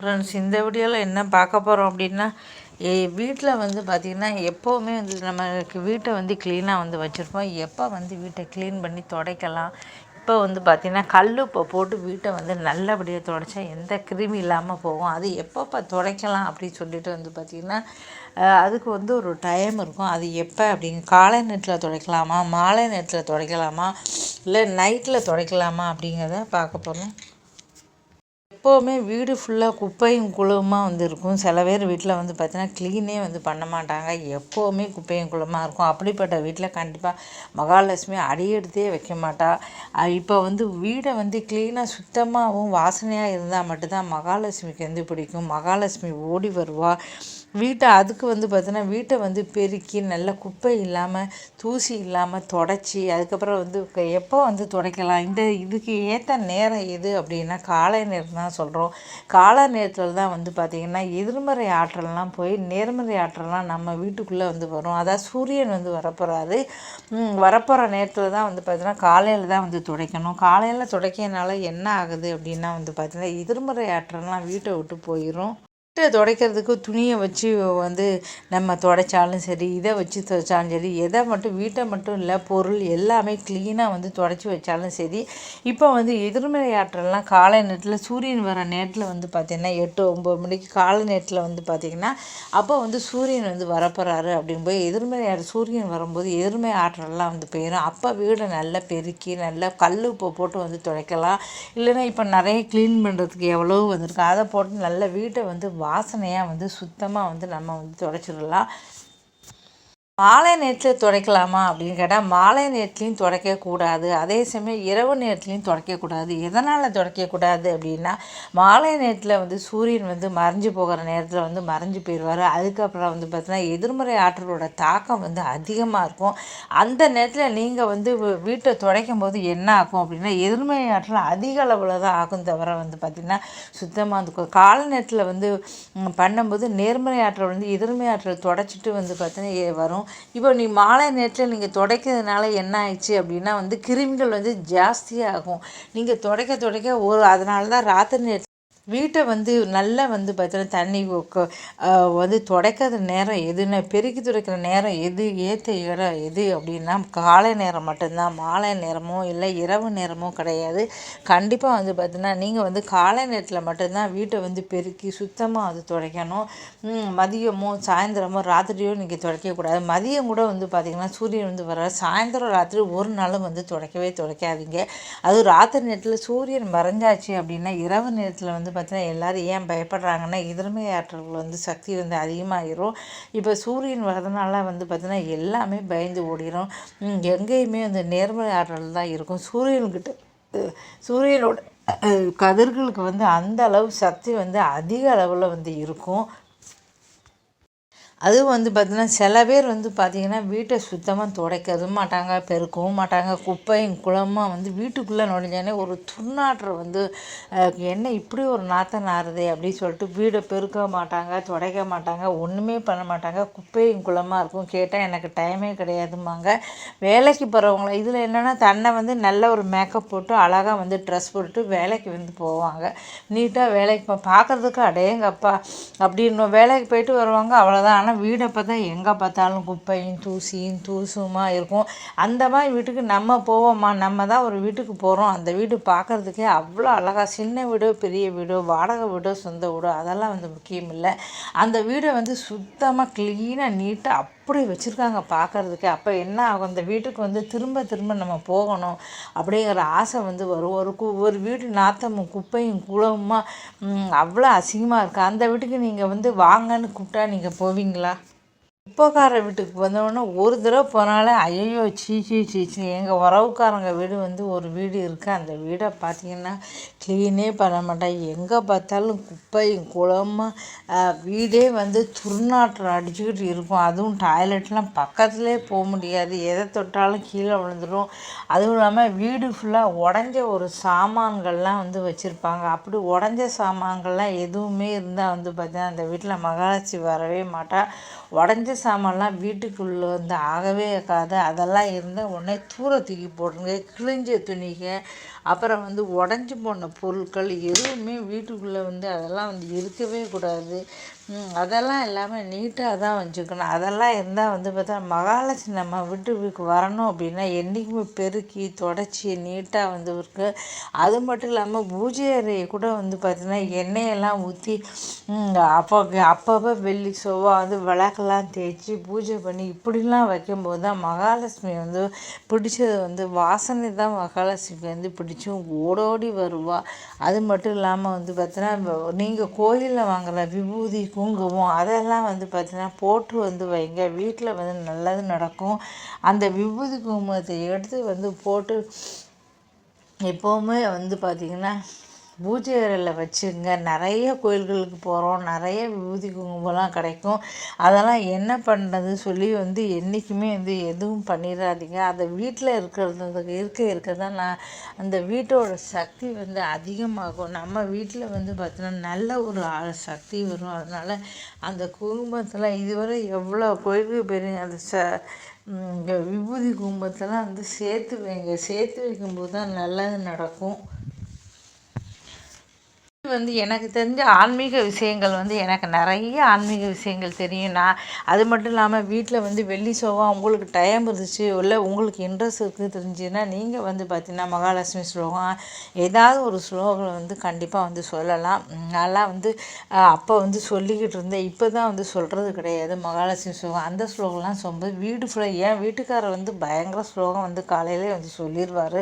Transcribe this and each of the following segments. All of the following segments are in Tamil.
ஃப்ரெண்ட்ஸ் இந்த வீடியோவில் என்ன பார்க்க போகிறோம் அப்படின்னா வீட்டில் வந்து பார்த்திங்கன்னா எப்போவுமே வந்து நம்மளுக்கு வீட்டை வந்து க்ளீனாக வந்து வச்சுருப்போம். எப்போ வந்து வீட்டை க்ளீன் பண்ணி துடைக்கலாம்? இப்போ வந்து பார்த்திங்கன்னா கல் இப்போ போட்டு வீட்டை வந்து நல்லபடியாக துடைச்சா எந்த கிருமி இல்லாமல் போகும்? அது எப்பப்போ துடைக்கலாம் அப்படின்னு சொல்லிட்டு வந்து பார்த்திங்கன்னா அதுக்கு வந்து ஒரு டைம் இருக்கும். அது எப்போ அப்படிங்க காலை நேரத்தில் துடைக்கலாமா? மாலை நேரத்தில் துடைக்கலாமா? இல்லை நைட்டில் துடைக்கலாமா அப்படிங்கிறத பார்க்க போகிறோம் எப்போவுமே வீடு ஃபுல்லாக குப்பையும் குளமாக வந்து இருக்கும். சில பேர் வீட்டில் வந்து பார்த்தீங்கன்னா க்ளீனே வந்து பண்ண மாட்டாங்க. எப்போவுமே குப்பையும் குளமாக இருக்கும். அப்படிப்பட்ட வீட்டில் கண்டிப்பாக மகாலட்சுமி அடியெடுத்தே வைக்க மாட்டா. இப்போ வந்து வீடை வந்து க்ளீனாக சுத்தமாகவும் வாசனையாக இருந்தால் மட்டும்தான் மகாலட்சுமிக்கு வந்து பிடிக்கும். மகாலட்சுமி ஓடி வருவாள் வீட்டை அதுக்கு வந்து பார்த்தோன்னா வீட்டை வந்து பெருக்கி நல்ல குப்பை இல்லாமல் தூசி இல்லாமல் தொடச்சி அதுக்கப்புறம் வந்து எப்போ வந்து துடைக்கலாம்? இந்த இதுக்கு ஏற்ற நேரம் எது அப்படின்னா காலை நேரம் தான் சொல்கிறோம் காலை நேரத்தில் தான் வந்து பார்த்திங்கன்னா எதிர்மறை ஆற்றல்லாம் போய் நேர்மறை ஆற்றல்லாம் நம்ம வீட்டுக்குள்ளே வந்து வரும். அதாவது சூரியன் வந்து வரப்போகிறாரு வரப்போகிற நேரத்தில் தான் வந்து பார்த்திங்கன்னா காலையில் தான் வந்து துடைக்கணும். காலையில் துடைக்கிறதுனால என்ன ஆகுது அப்படின்னா வந்து பார்த்திங்கன்னா எதிர்மறை ஆற்றல்லாம் வீட்டை விட்டு போயிடும் வீட்டை துடைக்கிறதுக்கு துணியை வச்சு வந்து நம்ம துடைச்சாலும் சரி இதை வச்சு துடைச்சாலும் சரி எதை மட்டும் வீட்டை மட்டும் இல்லை பொருள் எல்லாமே க்ளீனாக வந்து துடைச்சி வச்சாலும் சரி இப்போ வந்து எதிர்மறை ஆற்றல்லாம் காலை நேரத்தில் சூரியன் வர நேரத்தில் வந்து பார்த்திங்கன்னா எட்டு ஒம்பது மணிக்கு காலை நேரத்தில் வந்து பார்த்திங்கன்னா அப்போ வந்து சூரியன் வந்து வரப்போகிறாரு அப்படிங்கும்போது போய் எதிர்மறை சூரியன் வரும்போது எதிர்மறை ஆற்றல்லாம் வந்து போயிடும் அப்போ வீடை நல்லா பெருக்கி நல்லா கல் உப்பு போட்டு வந்து துடைக்கலாம். இல்லைன்னா இப்போ நிறைய க்ளீன் பண்ணுறதுக்கு எவ்வளோ வந்திருக்கு. அதை போட்டு நல்லா வீட்டை வந்து வாசனையாக வந்து சுத்தமாக வந்து நம்ம வந்து துடைச்சிடலாம் மாலை நேரத்தில் துடைக்கலாமா அப்படின்னு கேட்டால் மாலை நேரத்துலையும் துடைக்கக்கூடாது அதே சமயம் இரவு நேரத்துலையும் துடைக்கக்கூடாது எதனால் துடைக்கக்கூடாது அப்படின்னா மாலை நேரத்தில் வந்து சூரியன் வந்து மறைஞ்சு போகிற நேரத்தில் வந்து மறைஞ்சு போயிடுவார் அதுக்கப்புறம் வந்து பார்த்திங்கன்னா எதிர்மறை ஆற்றலோட தாக்கம் வந்து அதிகமாக இருக்கும். அந்த நேரத்தில் நீங்கள் வந்து வீட்டை துடைக்கும் போது என்ன ஆகும் அப்படின்னா எதிர்மறை ஆற்றல் அதிக அளவில் தான் ஆகும் தவிர வந்து பார்த்திங்கன்னா சுத்தமாக இருக்கும் காலை நேரத்தில் வந்து பண்ணும்போது நேர்மறை ஆற்றல் வந்து எதிர்மறை ஆற்றல் தொடச்சிட்டு வந்து பார்த்தீங்கன்னா வரும். இப்போ நீ மாலை நேரத்தில் நீங்கள் துடைக்கிறதுனால என்ன ஆயிடுச்சு அப்படின்னா வந்து கிருமிகள் வந்து ஜாஸ்தியாகும். நீங்கள் துடைக்க துடைக்க ஒரு அதனால தான் ராத்திரி நேரத்தில் வீட்டை வந்து நல்லா வந்து பார்த்தீங்கன்னா தண்ணி வந்து துடைக்காத நேரம் எதுன்னு பெருக்கி துடைக்கிற நேரம் எது ஏற்ற இடம் எது அப்படின்னா காலை நேரம் மட்டும்தான். மாலை நேரமோ இல்லை இரவு நேரமோ கிடையாது. கண்டிப்பாக வந்து பார்த்தீங்கன்னா நீங்கள் வந்து காலை நேரத்தில் மட்டும்தான் வீட்டை வந்து பெருக்கி சுத்தமாக அது துடைக்கணும். மதியமோ சாயந்தரமோ ராத்திரியோ நீங்கள் துடைக்கக்கூடாது மதியம் கூட வந்து பார்த்திங்கன்னா சூரியன் வந்து வர சாயந்தரம் ராத்திரி ஒரு நாளும் வந்து துடைக்கவே துடைக்காதீங்க. அதுவும் ராத்திரி நேரத்தில் சூரியன் மறைஞ்சாச்சு அப்படின்னா இரவு நேரத்தில் வந்து பார்த்தீங்கன்னா எல்லோரும் ஏன் பயப்படுறாங்கன்னா எதிர்மை ஆற்றல்கள் வந்து சக்தி வந்து அதிகமாகிரும் இப்போ சூரியன் வரதுனால வந்து பார்த்திங்கன்னா எல்லாமே பயந்து ஓடிடும் எங்கேயுமே அந்த நேர்மறை ஆற்றல் தான் இருக்கும். சூரியன்கிட்ட சூரியனோட கதிர்களுக்கு வந்து அந்த அளவு சக்தி வந்து அதிக அளவில் வந்து இருக்கும். அதுவும் வந்து பார்த்திங்கன்னா சில பேர் வந்து பார்த்திங்கன்னா வீட்டை சுத்தமாக துடைக்கவும் மாட்டாங்க பெருக்கவும் மாட்டாங்க. குப்பையும் குளமாக வந்து வீட்டுக்குள்ளே நுழைஞ்சானே ஒரு துர்நாற்றம் வந்து என்ன இப்படி ஒரு நாற்றம் நாறுதே அப்படின்னு சொல்லிட்டு வீடை பெருக்க மாட்டாங்க துடைக்க மாட்டாங்க ஒன்றுமே பண்ண மாட்டாங்க. குப்பையும் குளமாக இருக்கும். கேட்டால் எனக்கு டைமே கிடையாதுமாங்க வேலைக்கு போகிறவங்கள இதில் என்னென்னா தன்னை வந்து நல்ல ஒரு மேக்கப் போட்டு அழகாக வந்து ட்ரெஸ் போட்டு வேலைக்கு வந்து போவாங்க. நீட்டாக வேலைக்கு பார்க்குறதுக்கு அடையங்கப்பா அப்படின்னு வேலைக்கு போயிட்டு வருவாங்க அவ்வளோதான் ஆனால் வீடை பார்த்தா எங்கே பார்த்தாலும் குப்பையும் தூசியும் தூசுமா இருக்கும். அந்த மாதிரி வீட்டுக்கு நம்ம போவோம்மா. நம்ம தான் ஒரு வீட்டுக்கு போகிறோம் அந்த வீடு பார்க்குறதுக்கே அவ்வளோ அழகாக சின்ன வீடோ பெரிய வீடோ வாடகை வீடோ சொந்த வீடோ அதெல்லாம் வந்து முக்கியம் இல்லை. அந்த வீடை வந்து சுத்தமாக க்ளீனாக நீட்டாக அப்படி வச்சுருக்காங்க பார்க்குறதுக்கு. அப்போ என்ன ஆகும்? அந்த வீட்டுக்கு வந்து திரும்ப திரும்ப நம்ம போகணும் அப்படிங்கிற ஆசை வந்து வரும். ஒரு கு ஒரு வீடு நாத்தமும் குப்பையும் குளமுமா அவ்வளோ அசிங்கமாக இருக்குது அந்த வீட்டுக்கு நீங்கள் வந்து வாங்கன்னு கூப்பிட்டா நீங்கள் போவீங்களா? உப்பக்கார வீட்டுக்கு வந்தோடனே ஒரு தடவை போனாலே ஐயோ சீ சீ சீ சீ. எங்கள் உறவுக்காரங்க வீடு வந்து ஒரு வீடு இருக்குது அந்த வீடை பார்த்தீங்கன்னா க்ளீனே பண்ண மாட்டாங்க எங்கே பார்த்தாலும் குப்பையும் குளமாக வீடே வந்து துர்நாற்றம் அடிச்சுக்கிட்டு இருக்கும். அதுவும் டாய்லெட்லாம் பக்கத்துலேயே போக முடியாது. எதை தொட்டாலும் கீழே விழுந்துடும் அதுவும் இல்லாமல் வீடு ஃபுல்லாக உடஞ்ச ஒரு சாமான்கள்லாம் வந்து வச்சுருப்பாங்க. அப்படி உடஞ்ச சாமான்கள்லாம் எதுவுமே இருந்தால் வந்து பார்த்தீங்கன்னா அந்த வீட்டில் மகாலட்சுமி வரவே மாட்டா. உடஞ்ச சாமான்லாம் வீட்டுக்குள்ளே வந்து ஆகவே இருக்காது. அதெல்லாம் இருந்தால் உடனே தூர தூக்கி போடுங்க கிழிஞ்ச துணிக அப்புறம் வந்து உடஞ்சி போன பொருட்கள் எதுவுமே வீட்டுக்குள்ளே வந்து அதெல்லாம் வந்து இருக்கவே கூடாது. அதெல்லாம் இல்லாமல் நீட்டாக தான் வச்சுக்கணும். அதெல்லாம் இருந்தால் வந்து பார்த்தா மகாலட்சுமி நம்ம வீட்டுக்கு வரணும் அப்படின்னா என்றைக்குமே பெருக்கி தொடச்சி நீட்டாக வந்து இருக்கு. அது மட்டும் இல்லாமல் பூஜை அறையை கூட வந்து பார்த்திங்கன்னா எண்ணெயெல்லாம் ஊற்றி அப்போ அப்பப்போ வெள்ளி செவ்வாய் வந்து விளக்கெல்லாம் தேய்ச்சி பூஜை பண்ணி இப்படிலாம் வைக்கும்போது தான் மகாலட்சுமி வந்து பிடிச்சது வந்து வாசனை தான் மகாலட்சுமி வந்து பிடிச்சும் ஓடோடி வருவாள் அது மட்டும் இல்லாமல் வந்து பார்த்தீங்கன்னா நீங்கள் கோயிலில் வாங்குகிற விபூதி குங்குமம் அதெல்லாம் வந்து பார்த்திங்கன்னா போட்டு வந்து வைங்க. வீட்டில் வந்து நல்லது நடக்கும். அந்த விபூதி குங்குமத்தை எடுத்து வந்து போட்டு எப்போவுமே வந்து பார்த்திங்கன்னா பூஜை அறையில் வச்சுங்க. நிறைய கோயில்களுக்கு போகிறோம் நிறைய விபூதி குங்குமம்லாம் கிடைக்கும். அதெல்லாம் என்ன பண்ணுறது சொல்லி வந்து என்றைக்குமே வந்து எதுவும் பண்ணிடாதீங்க. அதை வீட்டில் இருக்கிறது இருக்க இருக்க தான் நான் அந்த வீட்டோட சக்தி வந்து அதிகமாகும். நம்ம வீட்டில் வந்து பார்த்திங்கன்னா நல்ல ஒரு சக்தி வரும். அதனால் அந்த குங்குமத்தில் இதுவரை எவ்வளோ கோயிலுக்கு போயிருங்க அந்த ச விபூதி குங்குமத்தெல்லாம் வந்து சேர்த்து வைங்க. சேர்த்து வைக்கும்போது தான் நல்லது நடக்கும். வந்து எனக்கு தெரிஞ்ச ஆன்மீக விஷயங்கள் வந்து எனக்கு நிறைய ஆன்மீக விஷயங்கள் தெரியும். நான் அது மட்டும் இல்லாமல் வீட்டில் வந்து வெள்ளி சோவாக உங்களுக்கு டைம் இருந்துச்சு இல்லை உங்களுக்கு இன்ட்ரெஸ்ட் இருக்குது தெரிஞ்சுன்னா நீங்கள் வந்து பார்த்தீங்கன்னா மகாலட்சுமி ஸ்லோகம் ஏதாவது ஒரு ஸ்லோகம் வந்து கண்டிப்பாக வந்து சொல்லலாம். நல்லா வந்து அப்போ வந்து சொல்லிக்கிட்டு இருந்தேன். இப்போ தான் வந்து சொல்கிறது கிடையாது. மகாலட்சுமி ஸ்லோகம் அந்த ஸ்லோகம்லாம் சொல்லும்போது வீடு ஃபுல்லாக என் வீட்டுக்காரர் வந்து பயங்கர ஸ்லோகம் வந்து காலையிலே வந்து சொல்லிடுவார்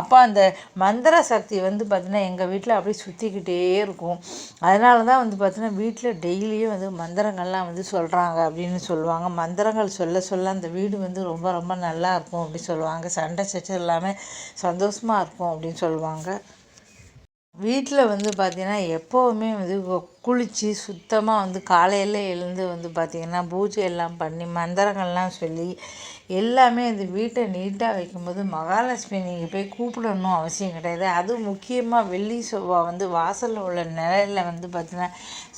அப்போ அந்த மந்திர சக்தி வந்து பார்த்திங்கன்னா எங்கள் வீட்டில் அப்படியே சுற்றிக்கிட்டே இருக்கும். அதனால தான் வந்து பார்த்தீங்கன்னா வீட்டில் டெய்லியும் வந்து மந்திரங்கள்லாம் வந்து சொல்கிறாங்க அப்படின்னு சொல்லுவாங்க. மந்திரங்கள் சொல்ல சொல்ல அந்த வீடு வந்து ரொம்ப ரொம்ப நல்லா இருக்கும் அப்படின்னு சொல்லுவாங்க. சண்டை சச்சர் இல்லாமல் சந்தோஷமாக இருக்கும் அப்படின்னு சொல்லுவாங்க. வீட்டில் வந்து பார்த்திங்கன்னா எப்போவுமே வந்து குளித்து சுத்தமாக வந்து காலையில் எழுந்து வந்து பார்த்திங்கன்னா பூஜை எல்லாம் பண்ணி மந்திரங்கள்லாம் சொல்லி எல்லாமே அந்த வீட்டை நீட்டாக வைக்கும்போது மகாலட்சுமி நீங்கள் போய் கூப்பிடணும் அவசியம் கிடையாது. அதுவும் முக்கியமாக வெள்ளி செவ்வாய் வந்து வாசலில் உள்ள நிலையில் வந்து பார்த்திங்கன்னா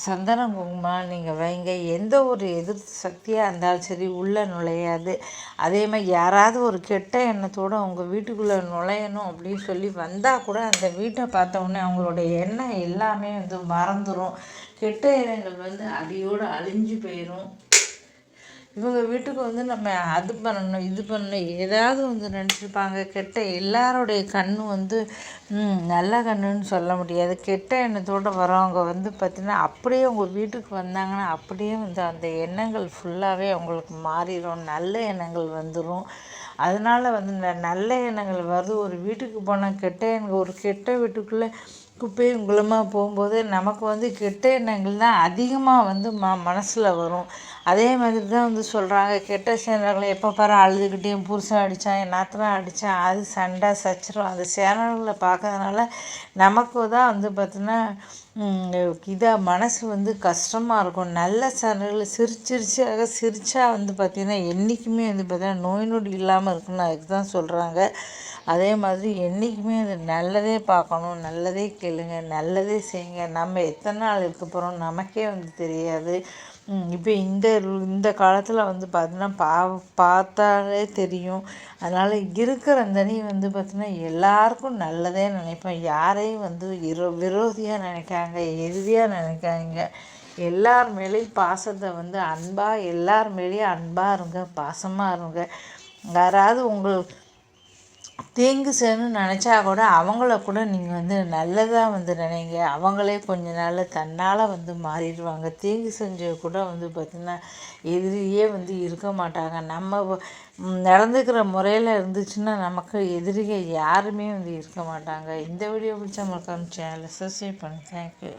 சந்தன குங்குமம் நீங்கள் வைங்க. எந்த ஒரு எதிர்த்து சக்தியாக இருந்தாலும் சரி உள்ளே நுழையாது. அதே மாதிரி யாராவது ஒரு கெட்ட எண்ணத்தோடு அவங்க வீட்டுக்குள்ளே நுழையணும் அப்படின்னு சொல்லி வந்தால் கூட அந்த வீட்டை பார்த்த உடனே எண்ணம் எல்லாமே வந்து மறந்துடும் கெட்ட எண்ணங்கள் வந்து அடியோடு அழிஞ்சு போயிடும் இவங்க வீட்டுக்கு வந்து நம்ம அது பண்ணணும் இது பண்ணணும் ஏதாவது வந்து நினச்சிருப்பாங்க கெட்ட எல்லாருடைய கண் வந்து நல்ல கண்ணுன்னு சொல்ல முடியாது. கெட்ட எண்ணத்தோடு வரவங்க வந்து பார்த்திங்கன்னா அப்படியே உங்கள் வீட்டுக்கு வந்தாங்கன்னா அப்படியே வந்து அந்த எண்ணங்கள் ஃபுல்லாகவே அவங்களுக்கு மாறிடும் நல்ல எண்ணங்கள் வந்துடும் அதனால் வந்து நல்ல எண்ணங்கள் வருது. ஒரு வீட்டுக்கு போனால் கெட்ட எண்ணங்கள் ஒரு கெட்ட வீட்டுக்குள்ளே குப்பையும் குளமாக போகும்போது நமக்கு வந்து கெட்ட எண்ணங்கள் தான் அதிகமாக வந்து ம மனசில் வரும். அதே மாதிரி தான் வந்து சொல்கிறாங்க கெட்ட சேனல்களை எப்போ பாரு அழுதுகிட்டே என் புருஷன் அடித்தான் என் அடித்தான் அது சண்டை சச்சிரும் அது சேனல்களை பார்க்கறதுனால நமக்கு தான் வந்து பார்த்திங்கன்னா இதாக மனசு வந்து கஷ்டமாக இருக்கும். நல்ல சேனல்கள் சிரிச்சிருச்சாக சிரித்தா வந்து பார்த்திங்கன்னா என்றைக்குமே வந்து பார்த்திங்கன்னா நோய் நொடி இல்லாமல் இருக்குன்னு அதுக்கு தான் சொல்கிறாங்க அதே மாதிரி என்றைக்குமே அது நல்லதே பார்க்கணும் நல்லதே கேளுங்க நல்லதே செய்யுங்க. நம்ம எத்தனை நாள் இருக்க போகிறோம் நமக்கே வந்து தெரியாது. இப்போ இந்த இந்த காலத்தில் வந்து பார்த்தீங்கன்னா பா பார்த்தாலே தெரியும். அதனால் இருக்கிற அந்தனி வந்து பார்த்திங்கன்னா எல்லாருக்கும் நல்லதே நினைப்பேன். யாரையும் வந்து விரோ விரோதியாக நினைக்காங்க எதிரியாக நினைக்காங்க எல்லார் மேலேயும் பாசத்தை வந்து அன்பாக எல்லார் மேலேயும் அன்பாக இருங்க பாசமாக இருங்க. யாராவது உங்களுக்கு தீங்கு செய்யணும்னு நினச்சா கூட அவங்கள கூட நீங்கள் வந்து நல்லதாக வந்து நினைங்க. அவங்களே கொஞ்ச நாள் தன்னால் வந்து மாறிடுவாங்க. தீங்கு செஞ்ச கூட வந்து பார்த்திங்கன்னா எதிரியே வந்து இருக்க மாட்டாங்க. நம்ம நடந்துக்கிற முறையில் இருந்துச்சுன்னா நமக்கு எதிரிகள் யாருமே வந்து இருக்க மாட்டாங்க. இந்த வீடியோ பிடிச்ச மறக்காம சேனலை சப்ஸ்கிரைப் பண்ணி தேங்க்யூ